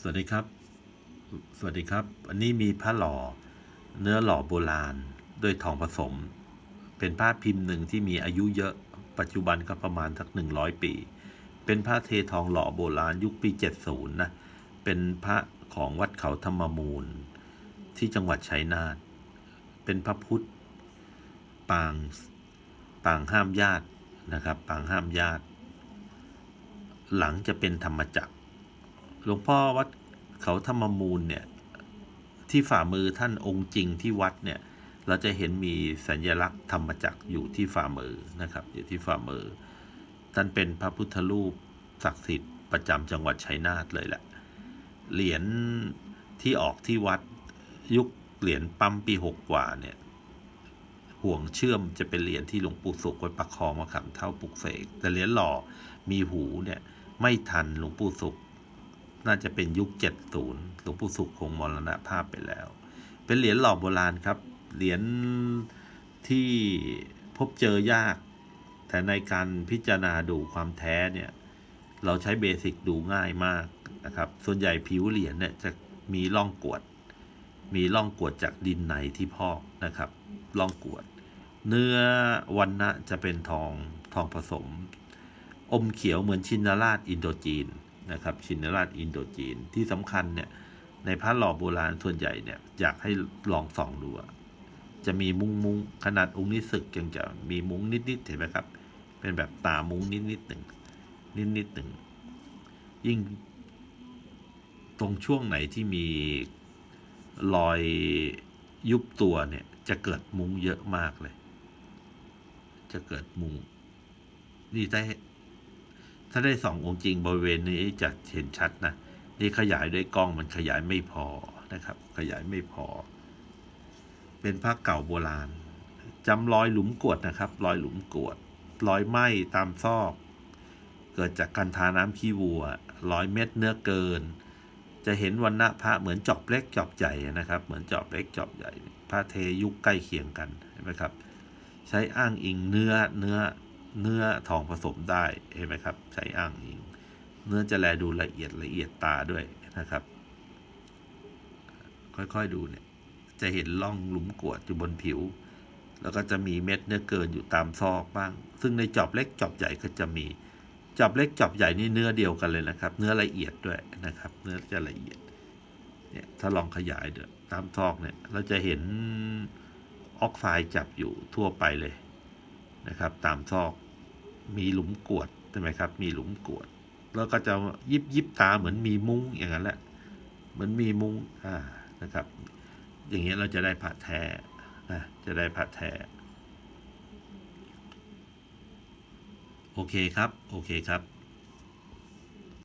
สวัสดีครับ สวัสดีครับ อันนี้มีพระหล่อ เนื้อหล่อโบราณด้วยทองผสม เป็นพระพิมพ์หนึ่งที่มีอายุเยอะ ปัจจุบันก็ประมาณสักหนึ่งร้อยปี เป็นพระเททองหล่อโบราณยุคปีเจ็ดศูนย์นะ เป็นพระของวัดเขาธรรมมูล ที่จังหวัดชัยนาท เป็นพระพุทธ ปาง ปางห้ามญาตินะครับ ปางห้ามญาติ หลังจะเป็นธรรมจักร หลวงพ่อวัดเขาธรรมมูลเนี่ยที่ฝ่ามือท่านองค์จริงที่วัดเนี่ยเราจะเห็นมีสัญลักษณ์ธรรมจักรอยู่ที่ฝ่ามือนะครับ อยู่ที่ฝ่ามือ ท่านเป็นพระพุทธรูปศักดิ์สิทธิ์ประจำจังหวัดชัยนาทเลยแหละ เหรียญที่ออกที่วัดยุคเหรียญปั๊มปีหกกว่าเนี่ยห่วงเชื่อมจะเป็นเหรียญที่หลวงปู่สุขไว้ประคองมาขำเท่าปุกเสกแต่เหรียญหล่อมีหูเนี่ยไม่ทันหลวงปู่สุข น่าจะเป็นยุค 70หลวงปู่สุขคงมรณภาพไปแล้ว เป็นเหรียญหล่อโบราณครับ เหรียญที่พบเจอยาก แต่ในการพิจารณาดูความแท้เนี่ย เราใช้เบสิกดูง่ายมากนะครับ ส่วนใหญ่ผิวเหรียญเนี่ยจะมีร่องกวด มีร่องกวดจากดินในที่พอกนะครับร่องกวด เนื้อวันนะจะเป็นทองทองผสม อมเขียวเหมือนชินราชอินโดจีน นะครับชินราชอินโดจีนที่สำคัญเนี่ยในพระหล่อโบราณส่วนใหญ่เนี่ยอยากให้ลองส่องดูจะมีมุ้งมุ้งขนาดองค์นิสึกยังจะมีมุ้งนิดๆเห็นไหมครับ เป็นแบบตามุ้งนิดๆหนึ่งนิดๆหนึ่งยิ่งตรงช่วงไหนที่มีรอยยุบตัวเนี่ย จะเกิดมุ้งเยอะมากเลย จะเกิดมุ้งนี่ได้ ถ้าได้สององค์จริงบริเวณนี้จะเห็นชัดนะ นี่ขยายด้วยกล้องมันขยายไม่พอนะครับ ขยายไม่พอ เป็นพระเก่าโบราณจำรอยหลุมกวดนะครับ รอยหลุมกวด รอยไหม้ตามซอก เกิดจากการทาน้ำขี้วัว รอยเม็ดเนื้อเกิน จะเห็นวันณะพระเหมือนจอบเล็กจอบใหญ่นะครับ เหมือนจอบเล็กจอบใหญ่ พระเทยุคใกล้เคียงกันเห็นไหมครับ ใช้อ้างอิงเนื้อเนื้อ เนื้อทองผสมได้เห็นไหมครับ ใช้อ้างอิง เนื้อจะแลดูละเอียดละเอียดตาด้วยนะครับ ค่อยๆดูเนี่ย จะเห็นร่องหลุมกวดอยู่บนผิว แล้วก็จะมีเม็ดเนื้อเกินอยู่ตามซอกบ้าง ซึ่งในจอบเล็กจอบใหญ่ก็จะมีจอบเล็กจอบใหญ่นี่เนื้อเดียวกันเลยนะครับ เนื้อละเอียดด้วยนะครับ เนื้อจะละเอียดเนี่ยถ้าลองขยายเดี๋ยวตามซอกเนี่ย เราจะเห็นออกไซด์จับอยู่ทั่วไปเลย นะครับ ตามซอกมีหลุมกวดใช่ไหมครับ มีหลุมกวด แล้วก็จะยิบยิบตาเหมือนมีมุ้งอย่างนั้นแหละเหมือนมีมุ้งอ่านะครับ อย่างเงี้ยเราจะได้ผ่าแท้นะจะได้ผ่าแท้โอเคครับ โอเคครับ